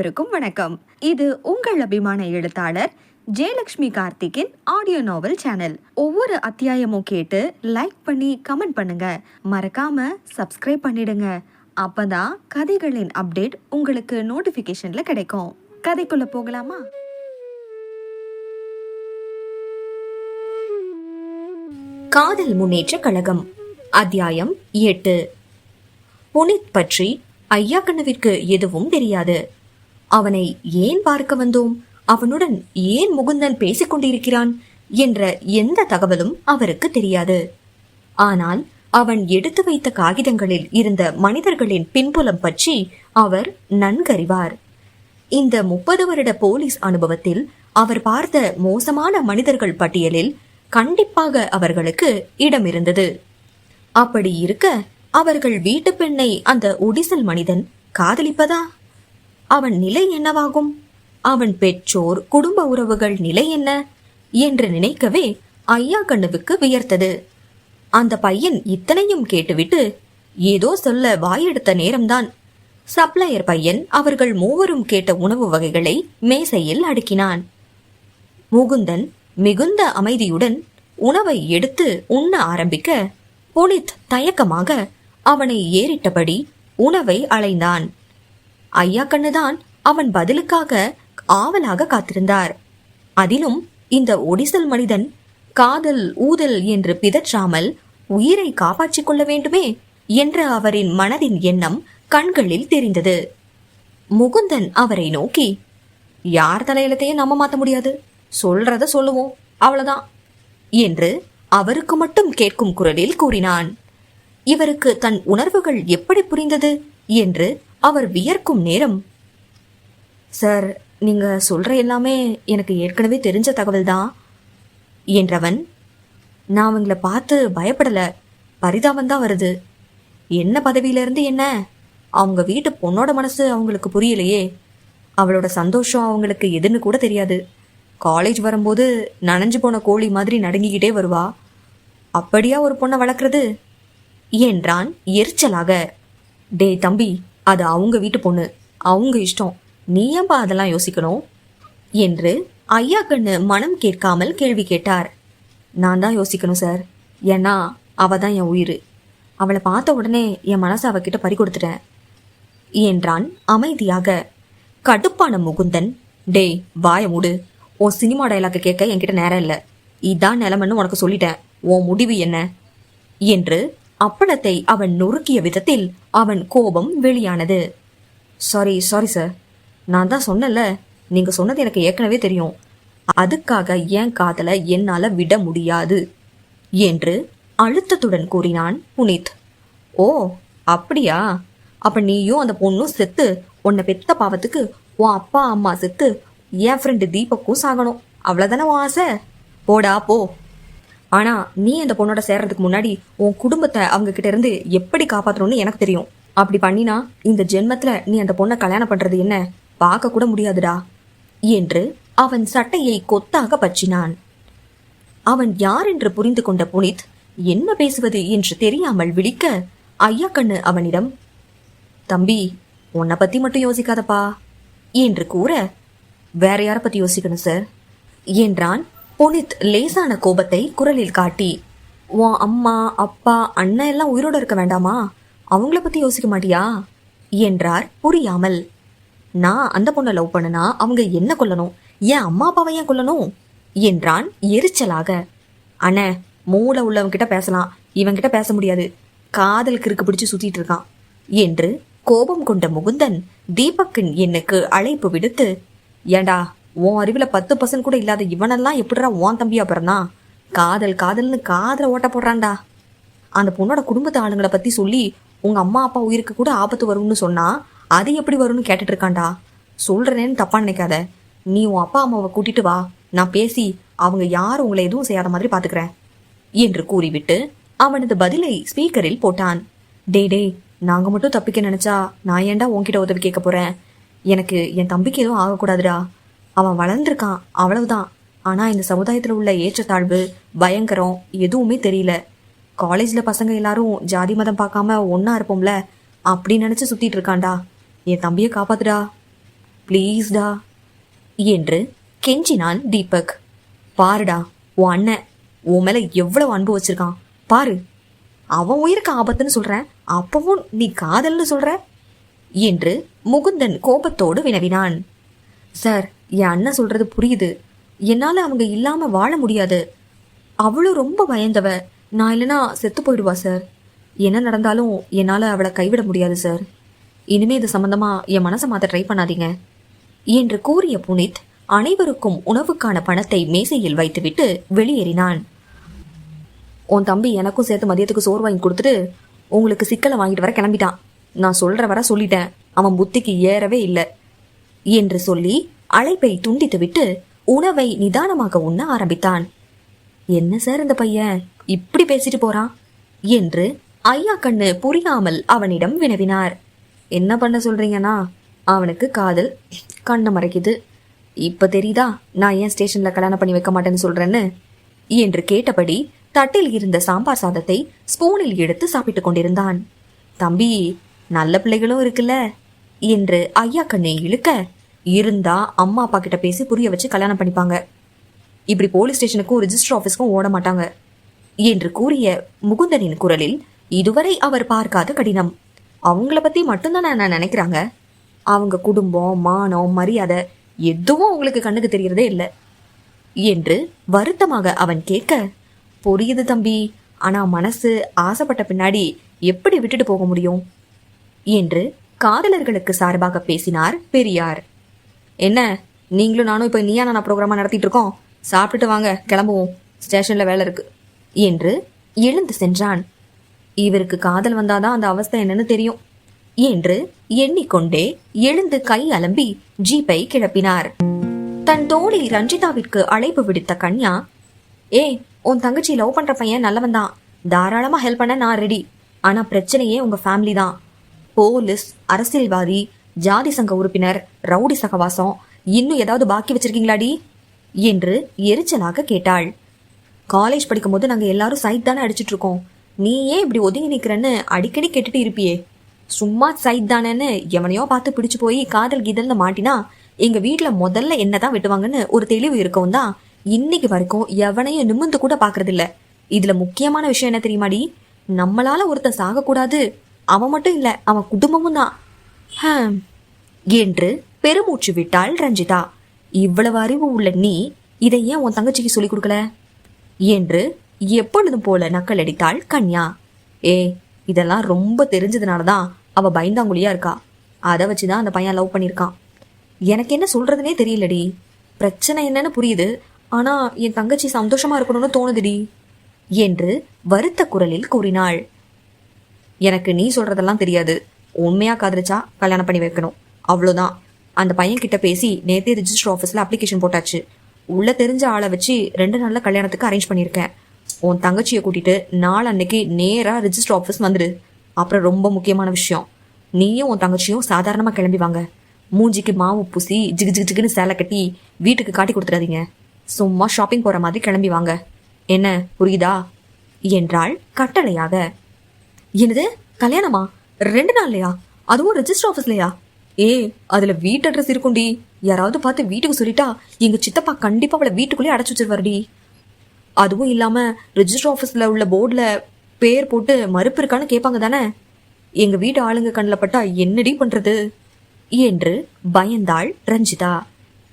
அனைவருக்கும் வணக்கம். இது உங்கள் அபிமான எழுத்தாளர் ஜெயலக்ஷ்மி கார்த்திக்கின் ஆடியோ நாவல் சேனல் ஒவ்வொரு அத்தியாயமும் கேட்டு லைக் பண்ணி கமெண்ட் பண்ணுங்க. மறக்காம சப்ஸ்கிரைப் பண்ணிடுங்க. அப்பதான் கதைகளின் அப்டேட் உங்களுக்கு நோட்டிபிகேஷன்ல கிடைக்கும். கதைக்குள்ள போகலாமா? காதல் முன்னேற்ற கழகம். அத்தியாயம் எட்டு. புனித் பற்றி ஐயா கண்ணவிற்கு எதுவும் தெரியாது. அவனை ஏன் பார்க்க வந்தோம்? அவனுடன் ஏன் முகுந்தன் பேசிக்கொண்டிருக்கிறான்? என்ற எந்த தகவலும் அவருக்கு தெரியாது. ஆனால் அவன் எடுத்து வைத்த காகிதங்களில் இருந்த மனிதர்களின் பின்புலம் பற்றி அவர் நன்கறிவார். இந்த முப்பது வருட போலீஸ் அனுபவத்தில் அவர் பார்த்த மோசமான மனிதர்கள் பட்டியலில் கண்டிப்பாக அவர்களுக்கு இடம் இருந்தது அப்படி இருக்க அவர்கள் வீட்டு பெண்ணை அந்த ஒடிசல் மனிதன் காதலிப்பதா? அவன் நிலை என்னவாகும்? அவன் பெற்றோர் குடும்ப உறவுகள் நிலை என்ன? என்று நினைக்கவே ஐயா கண்ணுவுக்கு வியர்த்தது. அந்த பையன் இத்தனையும் கேட்டுவிட்டு ஏதோ சொல்ல வாயெடுத்த நேரம்தான். சப்ளையர் பையன் அவர்கள் மூவரும் கேட்ட உணவு வகைகளை மேசையில் அடுக்கினான். முகுந்தன் மிகுந்த அமைதியுடன் உணவை எடுத்து உண்ண ஆரம்பிக்க புனித் தயக்கமாக அவனை ஏறிட்டபடி உணவை அலைந்தான். ஐயா கண்ணுதான் அவன் பதிலுக்காக ஆவலாக காத்திருந்தார். அதிலும் இந்த ஒடிசல் மனிதன் காதல் ஊதல் என்று பிதற்றாமல் உயிரை காப்பாற்றிக் கொள்ள வேண்டுமே என்ற அவரின் மனதின் எண்ணம் கண்களில் தெரிந்தது. முகுந்தன் அவரை நோக்கி யார் தலையிலத்தையும் நம்ம மாத்த முடியாது. சொல்றத சொல்லுவோம். அவ்வளவுதான். என்று அவருக்கு மட்டும் கேட்கும் குரலில் கூறினான். இவருக்கு தன் உணர்வுகள் எப்படி புரிந்தது? என்று அவர் வியர்க்கும் நேரம். சார் நீங்க சொல்ற எல்லாமே எனக்கு ஏற்கனவே தெரிஞ்ச தகவல் தான் என்றவன். நான் அவங்கள பார்த்து பயப்படல. பரிதாபம் தான் வருது. என்ன பதவியிலிருந்து என்ன? அவங்க வீட்டு பொண்ணோட மனசு அவங்களுக்கு புரியலையே. அவளோட சந்தோஷம் அவங்களுக்கு எதுன்னு கூட தெரியாது. காலேஜ் வரும்போது நனைஞ்சு போன கோழி மாதிரி நடுங்கிக்கிட்டே வருவா. அப்படியா ஒரு பொண்ணை வளர்க்குறது? என்றான் எரிச்சலாக. டேய் தம்பி அது அவங்க வீட்டு பொண்ணு. அவங்க இஷ்டம். நீ ஏன்பா அதெல்லாம் யோசிக்கணும்? என்று ஐயா கண்ணு மனம் கேட்காமல் கேள்வி கேட்டார். நான் தான் யோசிக்கணும் சார் ஏன்னா அவ தான் என் உயிர். அவளை பார்த்த உடனே என் மனசை அவகிட்ட பறி கொடுத்துட்டேன். என்றான் அமைதியாக. கடுப்பான முகுந்தன் டேய் வாய மூடு. உன் சினிமா டயலாக கேட்க என்கிட்ட நேரம் இல்லை. இதான் நிலமன்னு உனக்கு சொல்லிட்டேன். உன் முடிவு என்ன? என்று அப்பளத்தை அவன் நொறுக்கிய விதத்தில் அவன் கோபம் வெளியானது. சாரி சாரி சார் நான் தான் சொன்னல நீங்க சொன்னது எனக்கு ஏற்கனவே தெரியும். அதுக்காக என் காதல என்னால விட முடியாது என்று அழுத்தத்துடன் கூறினான் புனித். ஓ அப்படியா? அப்ப நீயும் அந்த பொண்ணும் செத்து உன்னை பெத்த பாவத்துக்கு உன் அப்பா அம்மா செத்து என் ஃப்ரெண்டு தீபக்கும் சாகணும். அவ்வளவுதானே உன் ஆசை? போடா போ. ஆனா நீ அந்த பொண்ணோட சேர்றதுக்கு முன்னாடி உன் குடும்பத்தை அவங்க கிட்ட இருந்து எப்படி காப்பாத்தணும்னு எனக்கு தெரியும். அப்படி பண்ணினா இந்த ஜென்மத்துல நீ அந்த பொண்ணை கல்யாணம் பண்றது என்ன? பார்க்க கூட முடியாதுடா. என்று அவன் சட்டையை கொத்தாக பற்றினான். அவன் யார் என்று புரிந்து கொண்ட புனித் என்ன பேசுவது என்று தெரியாமல் விழிக்க ஐயா கண்ணு அவனிடம் தம்பி உன்னை பத்தி மட்டும் யோசிக்காதப்பா. என்று கூற வேற யார பத்தி யோசிக்கணும் சார் என்றான் புனித் லேசான கோபத்தை குரலில் காட்டி உன் அம்மா அப்பா அண்ணன் எல்லாம் உயிரோட இருக்க வேண்டாமா? அவங்கள பத்தி யோசிக்க மாட்டியா? என்றார் புரியாமல். நான் அந்த பொண்ணை லவ் பண்ணனா அவங்க என்ன கொல்லணும்? என் அம்மா அப்பாவை ஏன் கொல்லணும்? என்றான் எரிச்சலாக. அண்ணே மூளை உள்ளவங்கிட்ட பேசலாம். இவன்கிட்ட பேச முடியாது. காதல் கிறுக்கு பிடிச்சு சுத்திட்டு இருக்கான் என்று கோபம் கொண்ட முகுந்தன் தீபக்கின் எண்ணுக்கு அழைப்பு விடுத்து ஏண்டா உன் அறிவில் பத்து பர்சன்ட் கூட இல்லாத இவனெல்லாம் எப்படிடா உன் தம்பியா பிறந்தான்? காதல் காதல்னு காதல ஓட்ட போடுறான்டா. அந்த பொண்ணோட குடும்பத்து ஆளுங்களை பத்தி சொல்லி உங்க அம்மா அப்பா உயிருக்கு கூட ஆபத்து வரும்னு சொன்னா அது எப்படி வரும்னு கேட்டுட்டு இருக்கான்டா. சொல்றேன்னு தப்பா நினைக்காத. நீ உன் அப்பா அம்மாவை கூட்டிட்டு வா. நான் பேசி அவங்க யாரும் உங்களை எதுவும் செய்யாத மாதிரி பாத்துக்கிறேன் என்று கூறிவிட்டு அவனது பதிலை ஸ்பீக்கரில் போட்டான். டே டேய் நாங்க மட்டும் தப்பிக்க நினைச்சா நான் ஏன்டா உன்கிட்ட உதவி கேட்க போறேன்? எனக்கு என் தம்பிக்கு எதுவும் ஆகக்கூடாதுடா. அவன் வளர்ந்துருக்கான் அவ்வளவுதான். ஆனால் இந்த சமுதாயத்தில் உள்ள ஏற்றத்தாழ்வு பயங்கரம் எதுவுமே தெரியல. காலேஜில் பசங்க எல்லாரும் ஜாதி மதம் பார்க்காம ஒன்றா இருப்போம்ல அப்படி நினச்சி சுற்றிட்டு இருக்கான்டா. என் தம்பியை காப்பாத்துடா. ப்ளீஸ்டா. என்று கெஞ்சினான் தீபக். பாருடா உன் அண்ணன் உன் மேலே எவ்வளவு அன்பு வச்சிருக்கான். பாரு அவன் உயிருக்கு ஆபத்துன்னு சொல்கிறேன் அப்பவும் நீ காதல்னு சொல்கிற என்று முகுந்தன் கோபத்தோடு வினவினான். சார் என் அண்ணன் சொல்றது புரியுது. என்னால் அவங்க இல்லாமல் வாழ முடியாது. அவளும் ரொம்ப பயந்தவ. நான் இல்லைனா செத்து போயிடுவா சார். என்ன நடந்தாலும் என்னால் அவளை கைவிட முடியாது சார். இனிமே இது சம்மந்தமாக என் மனசை மாத்த ட்ரை பண்ணாதீங்க. என்று கூறிய புனித் அனைவருக்கும் உணவுக்கான பணத்தை மேசையில் வைத்துவிட்டு வெளியேறினான். உன் தம்பி எனக்கும் சேர்த்து மதியத்துக்கு சோறு வாங்கி கொடுத்துட்டு உங்களுக்கு சிக்கலை வாங்கிட்டு வர கிளம்பிட்டான். நான் சொல்கிற வர சொல்லிட்டேன். அவன் புத்திக்கு ஏறவே இல்லை. என்று சொல்லி அழைப்பை துண்டித்துவிட்டு உணவை நிதானமாக உண்ண ஆரம்பித்தான். என்ன சார் இந்த பையன்? இப்படி பேசிட்டு போறான் என்று ஐயா கண்ணு புரியாமல் அவனிடம் வினவினார். என்ன பண்ண சொல்றீங்கன்னா? அவனுக்கு காதல் கண்ணை மறைக்குது. இப்ப தெரியுதா? நான் ஏன் ஸ்டேஷன்ல கல்யாணம் பண்ணி வைக்க மாட்டேன்னு சொல்றேன்னு? என்று கேட்டபடி தட்டில் இருந்த சாம்பார் சாதத்தை ஸ்பூனில் எடுத்து சாப்பிட்டுக் கொண்டிருந்தான். தம்பி நல்ல பிள்ளைகளும் இருக்குல்ல? என்று ஐயா கண்ணை இழுக்க இருந்தா அம்மா அப்பா கிட்ட பேசி புரிய வச்சு கல்யாணம் பண்ணிப்பாங்க. இப்படி போலீஸ் ஸ்டேஷனுக்கும் ரிஜிஸ்டர் ஆஃபீஸ்க்கும் ஓட மாட்டாங்க. என்று கூறிய முகுந்தனின் குரலில் இதுவரை அவர் பார்க்காத கடினம். அவங்கள பத்தி மட்டும்தான் நான் நினைக்கிறாங்க? அவங்க குடும்பம் மானம் மரியாதை எதுவும் அவங்களுக்கு கண்ணுக்கு தெரியறதே இல்லை. என்று வருத்தமாக அவன் கேட்க புரியுது தம்பி. ஆனா மனசு ஆசைப்பட்ட பின்னாடி எப்படி விட்டுட்டு போக முடியும்? என்று காதலர்களுக்கு சார்பாக பேசினார் பெரியார். என்ன? நீங்களும் நானும் இப்போ நீயா நான் ப்ரோக்ராமா நடத்திட்டு இருக்கோம் சாப்பிட்டுட்டு வாங்க கிளம்புவோம். ஸ்டேஷன்ல வேலை இருக்கு. என்று எழுந்து சென்றான். இவருக்கு காதல் வந்தாதான் அந்த அவஸ்தை என்னன்னு தெரியும். என்று எண்ணிக்கொண்டே எழுந்து கை அலம்பி ஜீப்பை கிளப்பினார். தன் தோழி ரஞ்சிதாவிற்கு அழைப்பு விடுத்த கன்யா ஏ உன் தங்கச்சி லவ் பண்ற பையன் நல்லவன் தான் தாராளமா ஹெல்ப் பண்ண நான் ரெடி ஆனா பிரச்சனையே உங்க ஃபேமிலி தான். போலீஸ் அரசியல்வாதி ஜாதி சங்க உறுப்பினர் ரவுடி சகவாசம் இன்னும் ஏதாவது பாக்கி வச்சிருக்கீங்களாடி? என்று எரிச்சலாக கேட்டாள். காலேஜ் படிக்கும் போது நாங்க எல்லாரும் சைட் தானே அடிச்சிட்டு இருக்கோம். நீ ஏன் இப்படி ஒதுங்கி நிக்கிறன்னு அடிக்கடி கேட்டுட்டு இருப்பியே. சும்மா சைட் தானேன்னு எவனையோ பார்த்து பிடிச்சு போய் காதல் கீதல்னு மாட்டினா எங்க வீட்டில் முதல்ல என்னதான் வெட்டுவாங்கன்னு ஒரு தெளிவு இருக்கவும் தான் இன்னைக்கு வரைக்கும் எவனையும் நிமிந்து கூட பாக்குறது இல்ல இதுல முக்கியமான விஷயம் என்ன தெரியுமாடி? நம்மளால ஒருத்தன் சாகக்கூடாது. அவன் மட்டும் இல்லை அவன் குடும்பமும் தான். ஹம், என்று பெருமூச்சு விட்டாள் ரஞ்சிதா. இவ்வளவு அறிவு உள்ள நீ இதை ஏன் உன் தங்கச்சிக்கு சொல்லிக் கொடுக்கல? என்று எப்பொழுதும் போல நக்கல் அடித்தாள் கன்யா. ஏ இதெல்லாம் ரொம்ப தெரிஞ்சதுனால தான் அவ பயந்தாங்குழியா இருக்கா? அதை வச்சுதான் அந்த பையன் லவ் பண்ணியிருக்கான். எனக்கு என்ன சொல்றதுனே தெரியலடி. பிரச்சனை என்னன்னு புரியுது. ஆனா என் தங்கச்சி சந்தோஷமா இருக்கணும்னு தோணுதுடி. என்று வருத்த குரலில் கூறினாள். எனக்கு நீ சொல்றதெல்லாம் தெரியாது. உண்மையா காதலிச்சா கல்யாணம் பண்ணி வைக்கணும். அவ்வளோதான் அந்த பையன் கிட்ட பேசி நேத்தே ரிஜிஸ்டர் ஆஃபீஸ்ல அப்ளிகேஷன் போட்டாச்சு. உள்ள தெரிஞ்ச ஆளை வச்சு ரெண்டு நாள்ல கல்யாணத்துக்கு அரேஞ்ச் பண்ணியிருக்கேன். உன் தங்கச்சியை கூட்டிட்டு நாள் அன்னைக்கு நேரா ரிஜிஸ்டர் ஆஃபீஸ் வந்துடு அப்புறம் ரொம்ப முக்கியமான விஷயம். நீயும் உன் தங்கச்சியும் சாதாரணமா கிளம்பி வாங்க. மூஞ்சிக்கு மாவு பூசி ஜிகு ஜிகு ஜிகுன்னு சேலை கட்டி வீட்டுக்கு காட்டி கொடுத்துடாதீங்க. சும்மா ஷாப்பிங் போற மாதிரி கிளம்பி வாங்க. என்ன புரியுதா? என்றால் கட்டளையாக. என்னது? கல்யாணமா? ரெண்டு நாள்லையா? அதுவும் ரெஜிஸ்டர் ஆஃபீஸ்லையா ஏ அதுல வீட்டு அட்ரஸ் இருக்கும்டி. யாராவது பார்த்து வீட்டுக்கு சொல்லிட்டா எங்க சித்தப்பா கண்டிப்பா அவளை வீட்டுக்குள்ளேயே அடைச்சி வச்சிருவாருடி. அதுவும் இல்லாம ரெஜிஸ்டர் ஆஃபீஸ்ல உள்ள போர்டில் பேர் போட்டு மறுப்பு இருக்கான்னு கேட்பாங்க தானே? எங்க வீட்டு ஆளுங்க கண்ணில் பட்டா என்னடி பண்றது? என்று பயந்தாள் ரஞ்சிதா.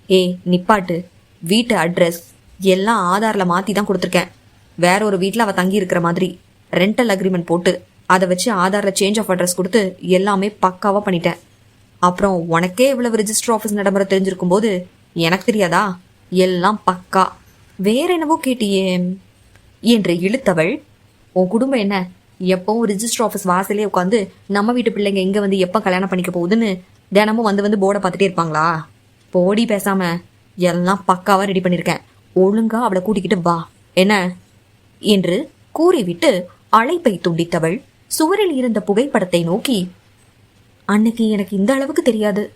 ஏ நிப்பாட்டு. வீட்டு அட்ரஸ் எல்லாம் ஆதாரில் மாத்தி தான் கொடுத்துருக்கேன். வேற ஒரு வீட்டில் அவ தங்கி இருக்கிற மாதிரி. ரெண்டல் அக்ரிமெண்ட் போட்டு. அதை வச்சு ஆதாரில் சேஞ்ச் ஆஃப் அட்ரஸ் கொடுத்து எல்லாமே பக்காவாக பண்ணிட்டேன். அப்புறம் உனக்கே இவ்வளவு ரிஜிஸ்டர் ஆஃபீஸ் நடைமுறை தெரிஞ்சிருக்கும் போது எனக்கு தெரியாதா? எல்லாம் பக்கா. வேற என்னவோ கேட்டியே. என்று இழுத்தவள் உன் குடும்பம் என்ன? எப்பவும் ரிஜிஸ்டர் ஆஃபீஸ் வாசலே உட்காந்து நம்ம வீட்டு பிள்ளைங்க இங்கே வந்து எப்போ கல்யாணம் பண்ணிக்க போகுதுன்னு தினமும் வந்து வந்து போர்டை பார்த்துட்டே இருப்பாங்களா? போடி பேசாம எல்லாம் பக்காவாக ரெடி பண்ணியிருக்கேன் ஒழுங்கா அவளை கூட்டிக்கிட்டு வா. என்ன? என்று கூறிவிட்டு அழைப்பை துண்டித்தவள் சுவரில் இருந்த புகைப்படத்தை நோக்கி அன்னைக்கு எனக்கு இந்த அளவுக்கு தெரியாது.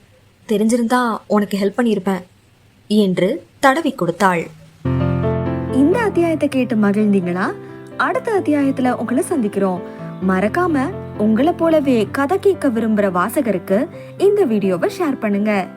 தெரிஞ்சிருந்தா உனக்கு ஹெல்ப் பண்ணியிருப்பேன் என்று தடவி கொடுத்தாள். இந்த அத்தியாயத்தை கேட்டு மகிழ்ந்தீங்களா? அடுத்த அத்தியாயத்துல உங்களை சந்திக்கிறோம். மறக்காம உங்களை போலவே கதை கேட்க விரும்புற வாசகருக்கு இந்த வீடியோவை ஷேர் பண்ணுங்க.